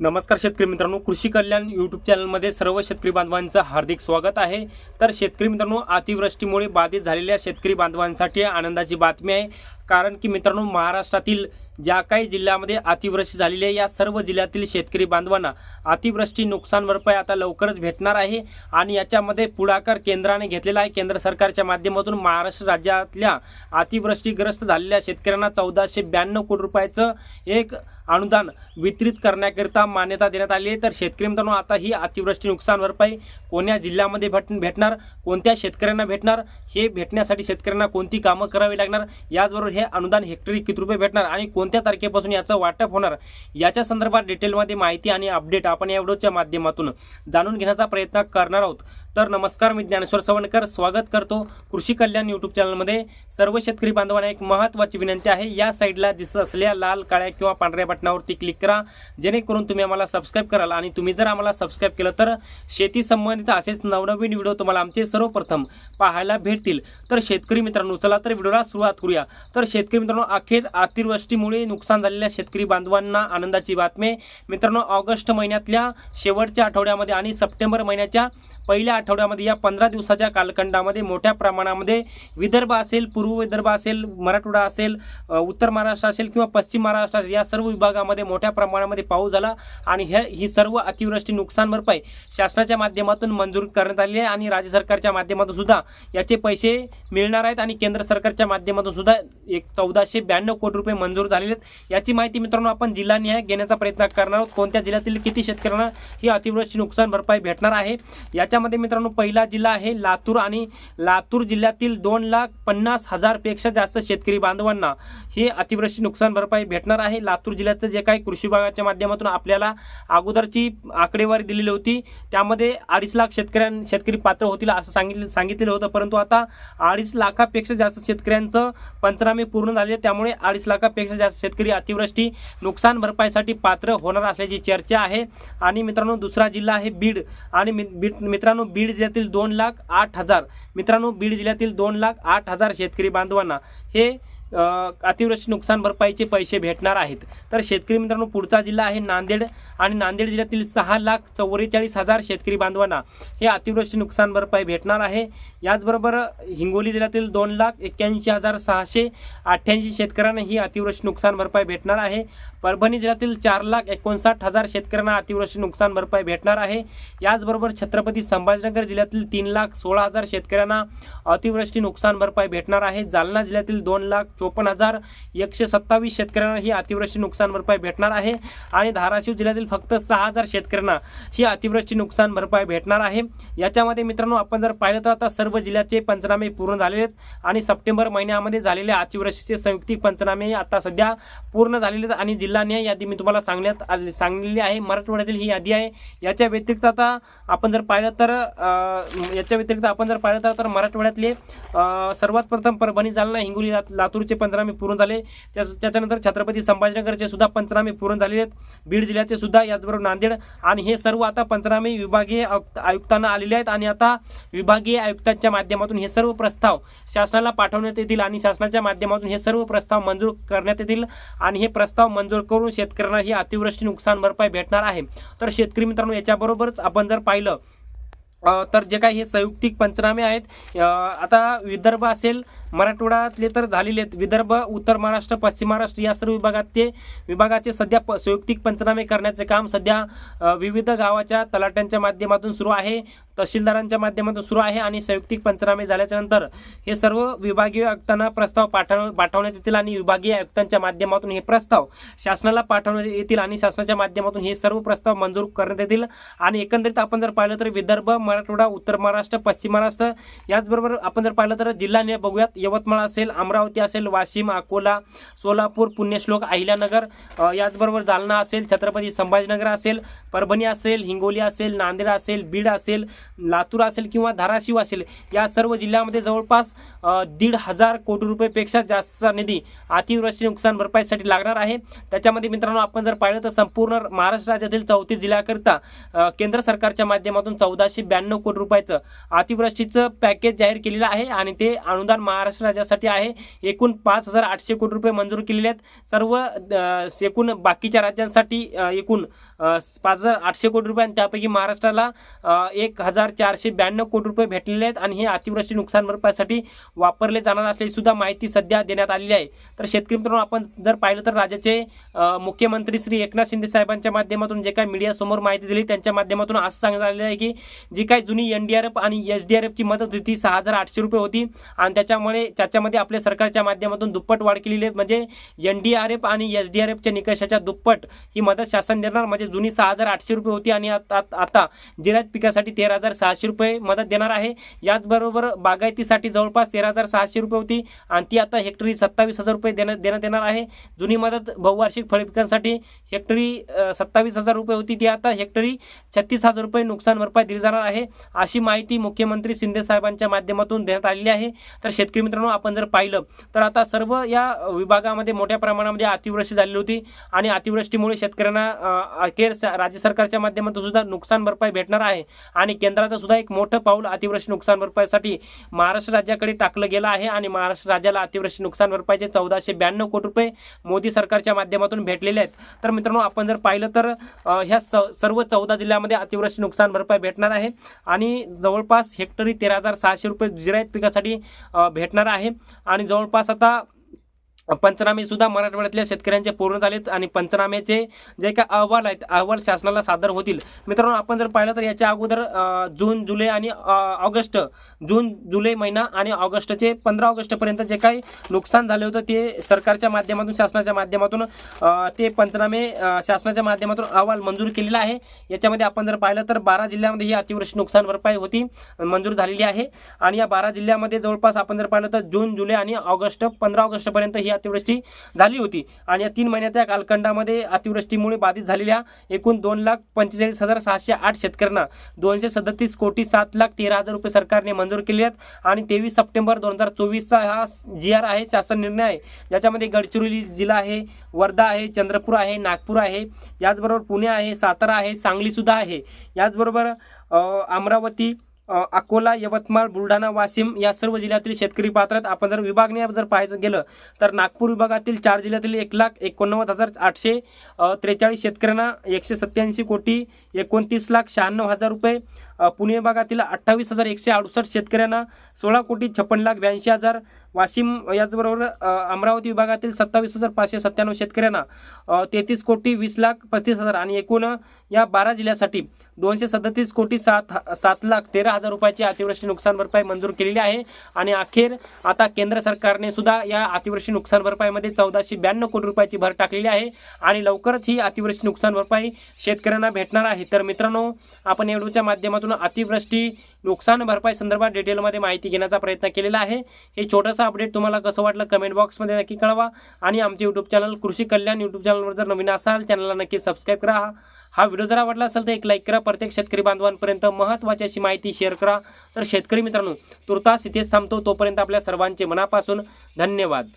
नमस्कार शेतकरी मित्रांनो कृषी कल्याण यूट्यूब चॅनलमध्ये सर्व शेतकरी बांधवांचं हार्दिक स्वागत आहे. तर शेतकरी मित्रांनो अतिवृष्टीमुळे बाधित झालेल्या शेतकरी बांधवांसाठी आनंदाची बातमी आहे. कारण की मित्रांनो महाराष्ट्रातील ज्या काही जिल्ह्यामध्ये अतिवृष्टी झालेली आहे या सर्व जिल्ह्यातील शेतकरी बांधवांना अतिवृष्टी नुकसान भरपाई आता लवकरच भेटणार आहे. आणि याच्यामध्ये पुढाकार केंद्राने घेतलेला आहे. केंद्र सरकारच्या माध्यमातून महाराष्ट्र राज्यातल्या अतिवृष्टीग्रस्त झालेल्या शेतकऱ्यांना चौदाशे ब्याण्णव कोटी रुपयाचं एक अनुदान वितरित करण्याकरिता मान्यता देण्यात आली आहे. तर शेतकरी मित्रांनो आता ही अतिवृष्टी नुकसान भरपाई कोण्या जिल्ह्यामध्ये भेट भेटणार? कोणत्या शेतकऱ्यांना भेटणार? हे भेटण्यासाठी शेतकऱ्यांना कोणती कामं करावी लागणार? याचबरोबर हे अनुदान हेक्टरी किती रुपये भेटणार आणि कोणत्या तारखेपासून याचं वाटप होणार? याच्या संदर्भात डिटेलमध्ये माहिती आणि अपडेट आपण या व्हिडिओच्या माध्यमातून जाणून घेण्याचा प्रयत्न करणार आहोत. तर नमस्कार मी ज्ञानेश्वर सवणकर. स्वागत करतो कृषी कल्याण यूट्यूब चॅनलमध्ये सर्व शेतकरी बांधवांना एक महत्त्वाची विनंती आहे. या साईडला दिसत असलेल्या लाल काळ्या किंवा पांढऱ्या बटनावरती क्लिक करा. जेणेकरून तुम्ही आम्हाला सबस्क्राईब कराल आणि तुम्ही जर आम्हाला सबस्क्राईब केलं तर शेती संबंधित असेच नवनवीन व्हिडिओ तुम्हाला आमचे सर्वप्रथम पाहायला भेटतील. तर शेतकरी मित्रांनो चला तर व्हिडिओला सुरुवात करूया. तर शेतकरी मित्रांनो अखेर अतिवृष्टीमुळे नुकसान झालेल्या शेतकरी बांधवांना आनंदाची बातमी. मित्रांनो ऑगस्ट महिन्यातल्या शेवटच्या आठवड्यामध्ये आणि सप्टेंबर महिन्याच्या पहिल्या आठवड्यामध्ये या पंधरा दिवसाच्या कालखंडामध्ये मोठ्या प्रमाणामध्ये विदर्भ असेल पूर्व विदर्भ असेल मराठवाडा असेल उत्तर महाराष्ट्र असेल किंवा पश्चिम महाराष्ट्र असेल या सर्व विभागामध्ये मोठ्या प्रमाणामध्ये पाऊस झाला आणि हे ही सर्व अतिवृष्टी नुकसान भरपाई शासनाच्या माध्यमातून मंजूर करण्यात आली आहे आणि राज्य सरकारच्या माध्यमातून सुद्धा याचे पैसे मिळणार आहेत आणि केंद्र सरकारच्या माध्यमातून सुद्धा एक चौदाशे ब्याण्णव कोटी रुपये मंजूर झालेले आहेत. याची माहिती मित्रांनो आपण जिल्हानिहाय घेण्याचा प्रयत्न करणार आहोत. कोणत्या जिल्ह्यातील किती शेतकऱ्यांना ही अतिवृष्टी नुकसान भरपाई भेटणार आहे? याच्यामध्ये मित्रांनो पहिला जिल्हा आहे लातूर आणि लातूर जिल्ह्यातील दोन लाख पन्नास हजारपेक्षा जास्त शेतकरी बांधवांना हे अतिवृष्टी नुकसान भरपाई भेटणार आहे. लातूर जिल्ह्याचं जे काही कृषी विभागाच्या माध्यमातून आपल्याला अगोदरची आकडेवारी दिलेली होती. त्यामध्ये अडीच लाख शेतकऱ्यां शेतकरी पात्र होतील असं सांगितलं सांगितलेलं होतं. परंतु आता अडीच लाखापेक्षा जास्त शेतकऱ्यांचं पंचनामे पूर्ण झाले त्यामुळे अडीच लाखापेक्षा जास्त शेतकरी अतिवृष्टी नुकसान भरपाईसाठी पात्र होणार असल्याची चर्चा आहे. आणि मित्रांनो दुसरा जिल्हा आहे बीड. आणि मि- बीड मित्रांनो बीड जिल्ह्यातील दोन लाख आठ हजार मित्रांनो बीड जिल्ह्यातील दोन लाख आठ हजार शेतकरी बांधवांना हे अतिवृष्टी नुकसान भरपाईचे पैसे भेटणार आहेत. तर शेतकरी मित्रांनो पुढचा जिल्हा आहे नांदेड आणि नांदेड जिल्ह्यातील सहा लाख चौवेचाळीस हजार शेतकरी बांधवांना हे अतिवृष्टी नुकसान भरपाई भेटणार आहे. याचबरोबर हिंगोली जिल्ह्यातील दोन लाख एक्क्याऐंशी हजार सहाशे अठ्ठ्याऐंशी शेतकऱ्यांना ही अतिवृष्टी नुकसान भरपाई भेटणार आहे. परभणी जिल्ह्यातील चार लाख एकोणसाठ हजार शेतकऱ्यांना अतिवृष्टी नुकसान भरपाई भेटणार आहे. याचबरोबर छत्रपती संभाजीनगर जिल्ह्यातील तीन लाख सोळा हजार शेतकऱ्यांना अतिवृष्टी नुकसान भरपाई भेटणार आहे. जालना जिल्ह्यातील दोन लाख चोपन्न हजार एकशे सत्तावीस शेतकऱ्यांना ही अतिवृष्टी नुकसान भरपाई भेटणार आहे. आणि धाराशिव जिल्ह्यातील फक्त सहा हजार शेतकऱ्यांना ही अतिवृष्टी नुकसान भरपाई भेटणार आहे. याच्यामध्ये मित्रांनो आपण जर पाहिलं तर आता सर्व जिल्ह्याचे पंचनामे पूर्ण झालेले आहेत. आणि सप्टेंबर महिन्यामध्ये झालेल्या अतिवृष्टीचे संयुक्तिक पंचनामे आता सध्या पूर्ण झालेले आहेत. आणि जिल्हानिहाय यादी मी तुम्हाला सांगण्यात आले सांगलेली आहे. मराठवाड्यातील ही यादी आहे. याच्या व्यतिरिक्त आता आपण जर पाहिलं तर याच्या व्यतिरिक्त आपण जर पाहिलं तर- मराठवाड्यातले सर्वात प्रथम परभणी जालना हिंगोली लातूर लातूरचे पंचनामे पूर्ण झाले. त्या त्याच्यानंतर छत्रपती संभाजीनगरचे सुद्धा पंचनामे पूर्ण झालेले आहेत. बीड जिल्ह्याचे सुद्धा याचबरोबर नांदेड आणि हे सर्व आता पंचनामे विभागीय आयुक्तांना आलेले आहेत. आणि आता विभागीय आयुक्तांच्या माध्यमातून हे सर्व प्रस्ताव शासनाला पाठवण्यात येतील आणि शासनाच्या माध्यमातून हे सर्व प्रस्ताव मंजूर करण्यात येतील. आणि हे प्रस्ताव मंजूर करून शेतकऱ्यांना ही अतिवृष्टी नुकसान भरपाई भेटणार आहे. तर शेतकरी मित्रांनो याच्याबरोबरच आपण जर पाहिलं तर जे काही हे संयुक्तिक पंचनामे आहेत आता विदर्भ असेल मराठवाड्यातले तर झालेले आहेत. विदर्भ उत्तर महाराष्ट्र पश्चिम महाराष्ट्र या सर्व विभागात ते विभागाचे सध्या प संयुक्तिक पंचनामे करण्याचे काम सध्या विविध गावाच्या तलाट्यांच्या माध्यमातून सुरू आहे. तहसीलदारांच्या माध्यमातून सुरू आहे आणि संयुक्तिक पंचनामे झाल्याच्यानंतर हे सर्व विभागीय आयुक्तांना प्रस्ताव पाठव पाठवण्यात येतील आणि विभागीय आयुक्तांच्या माध्यमातून हे प्रस्ताव शासनाला पाठवण्यात येतील आणि शासनाच्या माध्यमातून हे सर्व प्रस्ताव मंजूर करण्यात येतील. आणि एकंदरीत आपण जर पाहिलं तर विदर्भ मराठवाडा उत्तर महाराष्ट्र पश्चिम महाराष्ट्र याचबरोबर आपण जर पाहिलं तर जिल्हा बघूयात. यवतमाळ असेल अमरावती असेल वाशिम अकोला सोलापूर पुण्यश्लोक अहिल्यानगर याचबरोबर जालना असेल छत्रपती संभाजीनगर असेल परभणी असेल हिंगोली असेल नांदेड असेल बीड असेल लातूर असेल किंवा धाराशिव असेल या सर्व जिल्ह्यामध्ये जवळपास दीड हजार कोटी रुपयेपेक्षा जास्तचा निधी अतिवृष्टी नुकसान भरपाईसाठी लागणार आहे. त्याच्यामध्ये मित्रांनो आपण जर पाहिलं तर संपूर्ण महाराष्ट्र राज्यातील चौतीस जिल्ह्याकरिता केंद्र सरकारच्या माध्यमातून चौदाशे ब्याण्णव कोटी रुपयाचं अतिवृष्टीचं पॅकेज जाहीर केलेलं आहे आणि ते अनुदान महाराष्ट्र राज्यासाठी आहे. एकूण पाच हजार आठशे कोटी रुपये मंजूर केलेले आहेत. सर्व एकूण बाकीच्या राज्यांसाठी एकूण पाच हजार आठशे कोटी रुपये आणि त्यापैकी महाराष्ट्राला एक हजार चारशे ब्याण्णव कोटी रुपये भेटलेले आहेत आणि हे अतिवृष्टी नुकसान भरपाईसाठी वापरले जाणार असल्याची सुद्धा माहिती सध्या देण्यात आलेली आहे. तर शेतकरी मित्रांनो आपण जर पाहिलं तर राज्याचे मुख्यमंत्री श्री एकनाथ शिंदे साहेबांच्या माध्यमातून जे काही मीडियासमोर माहिती दिली त्यांच्या माध्यमातून असं सांगण्यात आलेलं आहे की जी काही जुनी एन डी आर एफ आणि एस डी आर एफची मदत होती ती सहा हजार आठशे रुपये होती आणि त्याच्यामुळे त्याच्यामध्ये आपल्या सरकारच्या माध्यमातून दुप्पट वाढ केलेली आहे. म्हणजे एन डी आर एफ आणि एस डी आर एफच्या निकषाच्या दुप्पट ही मदत शासन देणार म्हणजे जुनी सहा हजार आठशे रुपये होती आणि आता आता जिरायत पिकासाठी तेरा हजार सहाशे रुपये मदत देणार आहे. याचबरोबर बागायतीसाठी जवळपास तेरा हजार सहाशे रुपये होती आणि ती आता हेक्टरी सत्तावीस हजार रुपये देण्यात देण्यात येणार आहे. जुनी मदत बहुवार्षिक फळ पिकांसाठी हेक्टरी सत्तावीस हजार रुपये होती. ती आता हेक्टरी छत्तीस हजार रुपये नुकसान भरपाई दिली जाणार आहे. अशी माहिती मुख्यमंत्री शिंदे साहेबांच्या माध्यमातून देण्यात आलेली आहे. तर शेतकरी मित्रांनो आपण जर पाहिलं तर आता सर्व या विभागामध्ये मोठ्या प्रमाणामध्ये अतिवृष्टी झालेली होती आणि अतिवृष्टीमुळे शेतकऱ्यांना अखेर स- राज्य सरकारच्या माध्यमातून सुद्धा नुकसान भरपाई भेटणार आहे. आणि केंद्राचं सुद्धा एक मोठं पाऊल अतिवृष्टी नुकसान भरपाईसाठी महाराष्ट्र राज्याकडे टाकलं गेलं आहे आणि महाराष्ट्र राज्याला अतिवृष्टी नुकसान भरपाईचे चौदाशे ब्याण्णव कोटी रुपये मोदी सरकारच्या माध्यमातून भेटलेले आहेत. तर मित्रांनो आपण जर पाहिलं तर ह्या स- सर्व चौदा जिल्ह्यामध्ये अतिवृष्टी नुकसान भरपाई भेटणार आहे आणि जवळपास हेक्टरी तेरा हजार सहाशे रुपये जिरायत पिकासाठी भेटणार आहे. आणि जवळपास आता पंचनामे सुद्धा मराठवाड्यातल्या शेतकऱ्यांचे पूर्ण झालेत आणि पंचनाम्याचे जे काही अहवाल आहेत अहवाल शासनाला सादर होतील. मित्रांनो आपण जर पाहिलं तर याच्या अगोदर जून जुलै आणि ऑगस्ट जून जुलै महिना आणि ऑगस्टचे पंधरा ऑगस्टपर्यंत जे काही नुकसान झाले होतं ते सरकारच्या माध्यमातून शासनाच्या माध्यमातून ते पंचनामे शासनाच्या माध्यमातून अहवाल मंजूर केलेला आहे. याच्यामध्ये आपण जर पाहिलं तर बारा जिल्ह्यामध्ये ही अतिवृष्टी नुकसान भरपाई होती मंजूर झालेली आहे. आणि या बारा जिल्ह्यामध्ये जवळपास आपण जर पाहिलं तर जून जुलै आणि ऑगस्ट पंधरा ऑगस्टपर्यंत ही अतिवृष्टी झाली होती. आणि या तीन महिन्यात या कालखंडामध्ये अतिवृष्टीमुळे बाधित झालेल्या एकूण दोन लाख पंचेचाळीस हजार सहाशे आठ शेतकऱ्यांना दोनशे सदतीस कोटी सात लाख तेरा हजार रुपये सरकारने मंजूर केले आहेत. आणि तेवीस सप्टेंबर दोन हजार चोवीसचा हा जी आर आहे शासन निर्णय आहे. ज्याच्यामध्ये गडचिरोली जिल्हा आहे वर्धा आहे चंद्रपूर आहे नागपूर आहे. याचबरोबर पुणे आहे सातारा आहे सांगलीसुद्धा आहे. याचबरोबर अमरावती अकोला यवतमाळ बुलढाणा वाशिम या सर्व जिल्ह्यातील शेतकरी पात्र आहेत आपण जर विभागने जर पाहायचं गेलं तर नागपूर विभागातील चार जिल्ह्यातील एक लाख एकोणनव्वद हजार आठशे त्रेचाळीस शेतकऱ्यांना एकशे सत्याऐंशी कोटी एकोणतीस लाख शहाण्णव हजार रुपये पुणे विभागातील अठ्ठावीस हजार एकशे अडुसष्ट शेतकऱ्यांना सोळा कोटी छप्पन लाख ब्याऐंशी हजार वाशिम याचबरोबर अमरावती विभागातील सत्तावीस हजार पाचशे सत्त्याण्णव शेतकऱ्यांना तेहतीस कोटी वीस लाख पस्तीस हजार आणि एकूण या बारा जिल्ह्यासाठी दोनशे सदतीस कोटी सात सात लाख तेरा हजार रुपयाची अतिवृष्टी नुकसान भरपाई मंजूर केलेली आहे आणि अखेर आता केंद्र सरकारने सुद्धा या अतिवृष्टी नुकसान भरपाईमध्ये चौदाशे ब्याण्णव कोटी रुपयाची भर टाकलेली आहे आणि लवकरच ही अतिवृष्टी नुकसान भरपाई शेतकऱ्यांना भेटणार आहे. तर मित्रांनो आपण या माध्यमातून माध्यमातून अतिवृष्टी नुकसान भरपाई संदर्भात डिटेलमध्ये माहिती घेण्याचा प्रयत्न केलेला आहे. हे छोटंसं अपडेट तुम्हाला कसं वाटलं कमेंट बॉक्समध्ये नक्की कळवा. आणि आमचे यूट्यूब चॅनल कृषी कल्याण यूट्यूब चॅनलवर जर नवीन असाल चॅनलला नक्की सबस्क्राईब करा. हा व्हिडिओ जर आवडला असेल तर एक लाईक करा. प्रत्येक शेतकरी बांधवांपर्यंत महत्त्वाची अशी माहिती शेअर करा. तर शेतकरी मित्रांनो तुर्तास इथेच थांबतो. तोपर्यंत आपल्या सर्वांचे मनापासून धन्यवाद.